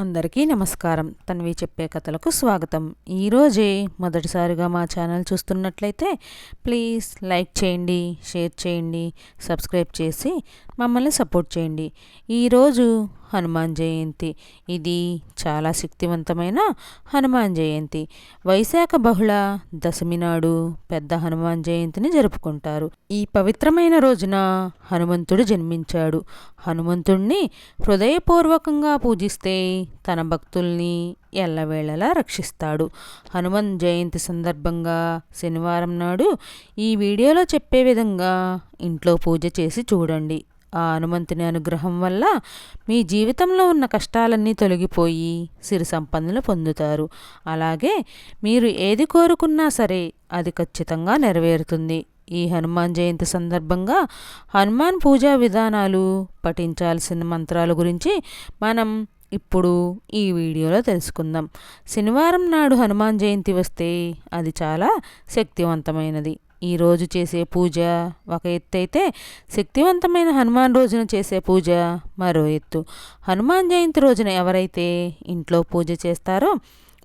అందరికీ నమస్కారం. తన్వి చెప్పే కథలకు స్వాగతం. ఈరోజే మొదటిసారిగా మా ఛానల్ చూస్తున్నట్లయితే ప్లీజ్ లైక్ చేయండి షేర్ చేయండి సబ్స్క్రైబ్ చేసి మమ్మల్ని సపోర్ట్ చేయండి. ఈరోజు హనుమాన్ జయంతి. ఇది చాలా శక్తివంతమైన హనుమాన్ జయంతి. వైశాఖ బహుళ దశమి నాడు పెద్ద హనుమాన్ జయంతిని జరుపుకుంటారు. ఈ పవిత్రమైన రోజున హనుమంతుడు జన్మించాడు. హనుమంతుణ్ణి హృదయపూర్వకంగా పూజిస్తే తన భక్తుల్ని ఎల్లవేళలా రక్షిస్తాడు. హనుమన్ జయంతి సందర్భంగా శనివారం నాడు ఈ వీడియోలో చెప్పే విధంగా ఇంట్లో పూజ చేసి చూడండి. ఆ హనుమంతుని అనుగ్రహం వల్ల మీ జీవితంలో ఉన్న కష్టాలన్నీ తొలగిపోయి సిరి సంపన్నులు పొందుతారు. అలాగే మీరు ఏది కోరుకున్నా సరే అది ఖచ్చితంగా నెరవేరుతుంది. ఈ హనుమాన్ జయంతి సందర్భంగా హనుమాన్ పూజా విధానాలు పఠించాల్సిన మంత్రాల గురించి మనం ఇప్పుడు ఈ వీడియోలో తెలుసుకుందాం. శనివారం నాడు హనుమాన్ జయంతి వస్తే అది చాలా శక్తివంతమైనది. ఈ రోజు చేసే పూజ ఒక ఎత్తు అయితే శక్తివంతమైన హనుమాన్ రోజున చేసే పూజ మరో ఎత్తు. హనుమాన్ జయంతి రోజున ఎవరైతే ఇంట్లో పూజ చేస్తారో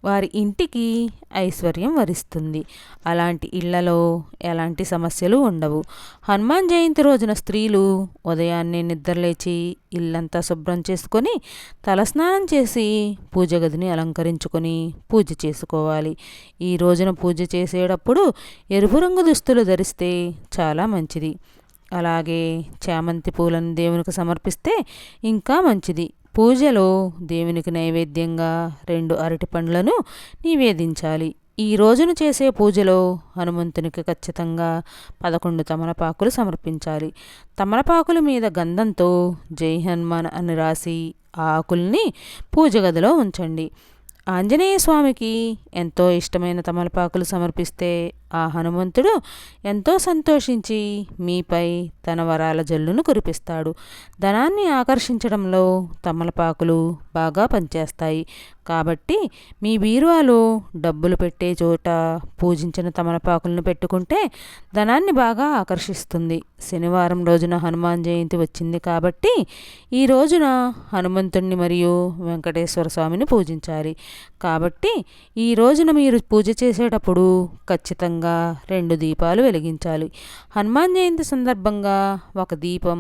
వారి ఇంటికి ఐశ్వర్యం వరిస్తుంది. అలాంటి ఇళ్ళలో ఎలాంటి సమస్యలు ఉండవు. హనుమాన్ జయంతి రోజున స్త్రీలు ఉదయాన్నే నిద్రలేచి ఇల్లంతా శుభ్రం చేసుకొని తలస్నానం చేసి పూజ గదిని అలంకరించుకొని పూజ చేసుకోవాలి. ఈ రోజున పూజ చేసేటప్పుడు ఎరుపు రంగు దుస్తులు ధరిస్తే చాలా మంచిది. అలాగే చామంతి పూలను దేవునికి సమర్పిస్తే ఇంకా మంచిది. పూజలో దేవునికి నైవేద్యంగా రెండు అరటి పండ్లను నివేదించాలి. ఈ రోజును చేసే పూజలో హనుమంతునికి ఖచ్చితంగా పదకొండు తమలపాకులు సమర్పించాలి. తమలపాకుల మీద గంధంతో జై హనుమాన్ అని రాసి ఆ ఆకుల్ని పూజ గదిలో ఉంచండి. ఆంజనేయ స్వామికి ఎంతో ఇష్టమైన తమలపాకులు సమర్పిస్తే ఆ హనుమంతుడు ఎంతో సంతోషించి మీపై తన వరాల జల్లును కురిపిస్తాడు. ధనాన్ని ఆకర్షించడంలో తమలపాకులు బాగా పనిచేస్తాయి. కాబట్టి మీ బీరువాలో డబ్బులు పెట్టే చోట పూజించిన తమలపాకులను పెట్టుకుంటే ధనాన్ని బాగా ఆకర్షిస్తుంది. శనివారం రోజున హనుమాన్ జయంతి వచ్చింది కాబట్టి ఈ రోజున హనుమంతుణ్ణి మరియు వెంకటేశ్వర స్వామిని పూజించాలి. కాబట్టి ఈ రోజున మీరు పూజ చేసేటప్పుడు ఖచ్చితంగా రెండు దీపాలు వెలిగించాలి. హనుమాన్ జయంతి సందర్భంగా ఒక దీపం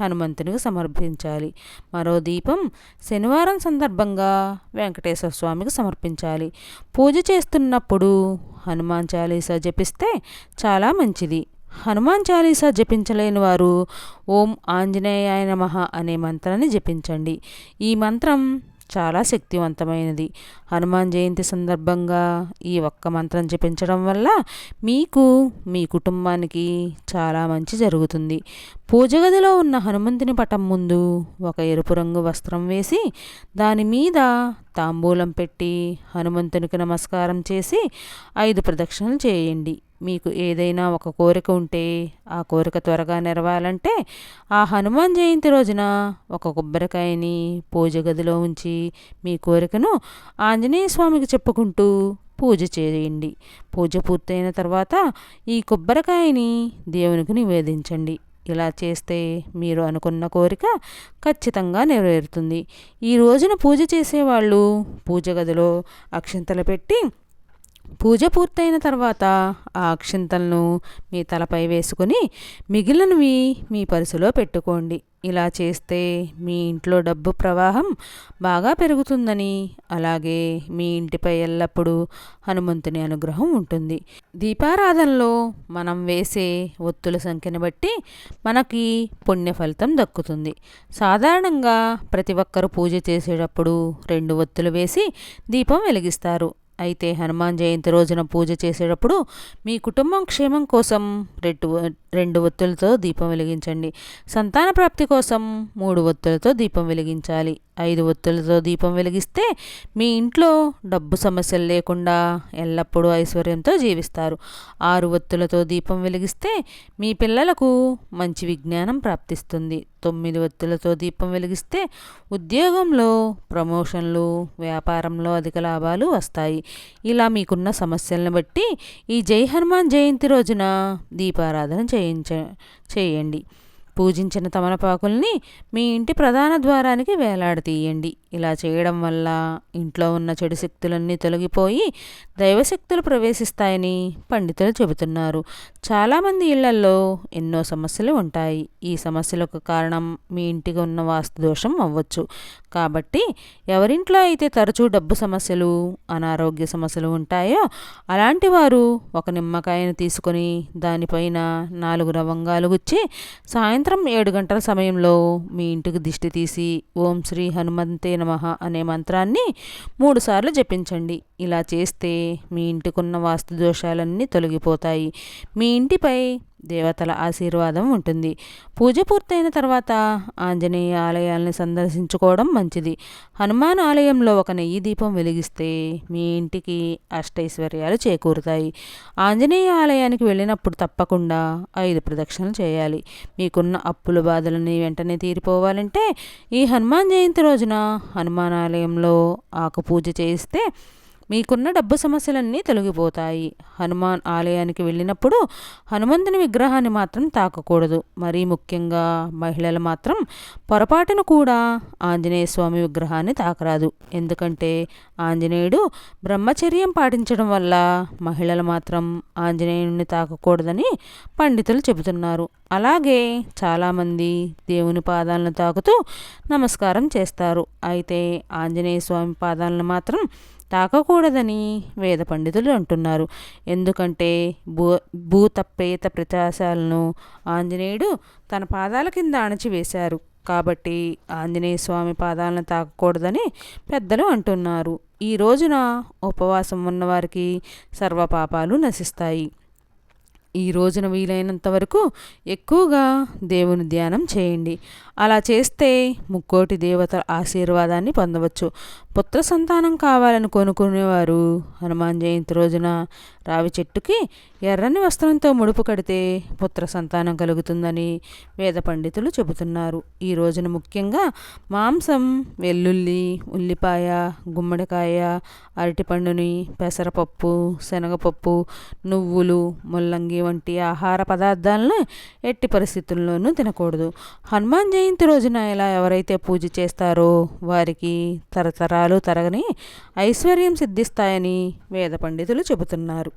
హనుమంతునికి సమర్పించాలి. మరో దీపం శనివారం సందర్భంగా వెంకటేశ్వర స్వామికి సమర్పించాలి. పూజ చేస్తున్నప్పుడు హనుమాన్ చాలీసా జపిస్తే చాలా మంచిది. హనుమాన్ చాలీసా జపించలేని వారు ఓం ఆంజనేయాయ నమః అనే మంత్రాన్ని జపించండి. ఈ మంత్రం చాలా శక్తివంతమైనది. హనుమాన్ జయంతి సందర్భంగా ఈ ఒక్క మంత్రం జపించడం వల్ల మీకు మీ కుటుంబానికి చాలా మంచి జరుగుతుంది. పూజ గదిలో ఉన్న హనుమంతుని పటం ముందు ఒక ఎరుపు రంగు వస్త్రం వేసి దాని మీద తాంబూలం పెట్టి హనుమంతునికి నమస్కారం చేసి ఐదు ప్రదక్షిణలు చేయండి. మీకు ఏదైనా ఒక కోరిక ఉంటే ఆ కోరిక త్వరగా నెరవాలంటే ఆ హనుమాన్ జయంతి రోజున ఒక కొబ్బరికాయని పూజ గదిలో ఉంచి మీ కోరికను ఆంజనేయ స్వామికి చెప్పుకుంటూ పూజ చేయండి. పూజ పూర్తయిన తర్వాత ఈ కొబ్బరికాయని దేవునికి నివేదించండి. ఇలా చేస్తే మీరు అనుకున్న కోరిక ఖచ్చితంగా నెరవేరుతుంది. ఈ రోజున పూజ చేసేవాళ్ళు పూజ గదిలో అక్షింతలు పెట్టి పూజ పూర్తయిన తర్వాత ఆ అక్షింతలను మీ తలపై వేసుకొని మిగిలినవి మీ పరుసులో పెట్టుకోండి. ఇలా చేస్తే మీ ఇంట్లో డబ్బు ప్రవాహం బాగా పెరుగుతుందని. అలాగే మీ ఇంటిపై ఎల్లప్పుడూ హనుమంతుని అనుగ్రహం ఉంటుంది. దీపారాధనలో మనం వేసే ఒత్తుల సంఖ్యను బట్టి మనకి పుణ్య ఫలితం దక్కుతుంది. సాధారణంగా ప్రతి ఒక్కరు పూజ చేసేటప్పుడు రెండు ఒత్తులు వేసి దీపం వెలిగిస్తారు. అయితే హనుమాన్ జయంతి రోజున పూజ చేసేటప్పుడు మీ కుటుంబం క్షేమం కోసం రెండు రెండు ఒత్తులతో దీపం వెలిగించండి. సంతాన ప్రాప్తి కోసం మూడు ఒత్తులతో దీపం వెలిగించాలి. ఐదు ఒత్తులతో దీపం వెలిగిస్తే మీ ఇంట్లో డబ్బు సమస్యలు లేకుండా ఎల్లప్పుడూ ఐశ్వర్యంతో జీవిస్తారు. ఆరు ఒత్తులతో దీపం వెలిగిస్తే మీ పిల్లలకు మంచి విజ్ఞానం ప్రాప్తిస్తుంది. తొమ్మిది ఒత్తులతో దీపం వెలిగిస్తే ఉద్యోగంలో ప్రమోషన్లు వ్యాపారంలో అధిక లాభాలు వస్తాయి. ఇలా మీకున్న సమస్యలను బట్టి ఈ జై హనుమాన్ జయంతి రోజున దీపారాధన చేయించ చేయండి. పూజించిన తమలపాకుల్ని మీ ఇంటి ప్రధాన ద్వారానికి వేలాడతీయండి. ఇలా చేయడం వల్ల ఇంట్లో ఉన్న చెడు శక్తులన్నీ తొలగిపోయి దైవశక్తులు ప్రవేశిస్తాయని పండితులు చెబుతున్నారు. చాలామంది ఇళ్ళల్లో ఎన్నో సమస్యలు ఉంటాయి. ఈ సమస్యలకు కారణం మీ ఇంటికి ఉన్న వాస్తు దోషం అవ్వచ్చు. కాబట్టి ఎవరింట్లో అయితే తరచూ డబ్బు సమస్యలు అనారోగ్య సమస్యలు ఉంటాయో అలాంటి వారు ఒక నిమ్మకాయను తీసుకొని దానిపైన నాలుగు లవంగాలు గుచ్చి సాయంత్రం ఏడు గంటల సమయంలో మీ ఇంటికి దిష్టి తీసి ఓం శ్రీ హనుమంతే నమ అనే మంత్రాన్ని మూడుసార్లు జపించండి. ఇలా చేస్తే మీ ఇంటికున్న వాస్తు దోషాలన్నీ తొలగిపోతాయి. మీ ఇంటిపై దేవతల ఆశీర్వాదం ఉంటుంది. పూజ పూర్తయిన తర్వాత ఆంజనేయ ఆలయాల్ని సందర్శించుకోవడం మంచిది. హనుమాన్ ఆలయంలో ఒక నెయ్యి దీపం వెలిగిస్తే మీ ఇంటికి అష్టైశ్వర్యాలు చేకూరుతాయి. ఆంజనేయ ఆలయానికి వెళ్ళినప్పుడు తప్పకుండా ఐదు ప్రదక్షిణలు చేయాలి. మీకున్న అప్పుల బాధలని వెంటనే తీరిపోవాలంటే ఈ హనుమాన్ జయంతి రోజున హనుమాన్ ఆలయంలో ఆకు పూజ చేయిస్తే మీకున్న డబ్బు సమస్యలన్నీ తొలగిపోతాయి. హనుమాన్ ఆలయానికి వెళ్ళినప్పుడు హనుమంతుని విగ్రహాన్ని మాత్రం తాకకూడదు. మరీ ముఖ్యంగా మహిళలు మాత్రం పొరపాటును కూడా ఆంజనేయ స్వామి విగ్రహాన్ని తాకరాదు. ఎందుకంటే ఆంజనేయుడు బ్రహ్మచర్యం పాటించడం వల్ల మహిళలు మాత్రం ఆంజనేయుని తాకకూడదని పండితులు చెబుతున్నారు. అలాగే చాలామంది దేవుని పాదాలను తాకుతూ నమస్కారం చేస్తారు. అయితే ఆంజనేయ స్వామి పాదాలను మాత్రం తాకకూడదని వేద పండితులు అంటున్నారు. ఎందుకంటే భూ భూత ప్రేత ప్రచాశాలను ఆంజనేయుడు తన పాదాల కింద అణచివేశారు. కాబట్టి ఆంజనేయ స్వామి పాదాలను తాకకూడదని పెద్దలు అంటున్నారు. ఈ రోజున ఉపవాసం ఉన్నవారికి సర్వపాపాలు నశిస్తాయి. ఈ రోజున వీలైనంత వరకు ఎక్కువగా దేవుని ధ్యానం చేయండి. అలా చేస్తే ముక్కోటి దేవతల ఆశీర్వాదాన్ని పొందవచ్చు. పుత్ర సంతానం కావాలని కొనుక్కునేవారు హనుమాన్ జయంతి రోజున రావి చెట్టుకి ఎర్రని వస్త్రంతో ముడుపు కడితే పుత్ర సంతానం కలుగుతుందని వేద పండితులు చెబుతున్నారు. ఈ రోజున ముఖ్యంగా మాంసం వెల్లుల్లి ఉల్లిపాయ గుమ్మడికాయ అరటిపండుని పెసరపప్పు శనగపప్పు నువ్వులు ముల్లంగి వంటి ఆహార పదార్థాలను ఎట్టి పరిస్థితుల్లోనూ తినకూడదు. హనుమాన్ జయంతి రోజున ఇలా ఎవరైతే పూజ చేస్తారో వారికి తరతరాలు తరగని ఐశ్వర్యం సిద్ధిస్తాయని వేద పండితులు చెబుతున్నారు.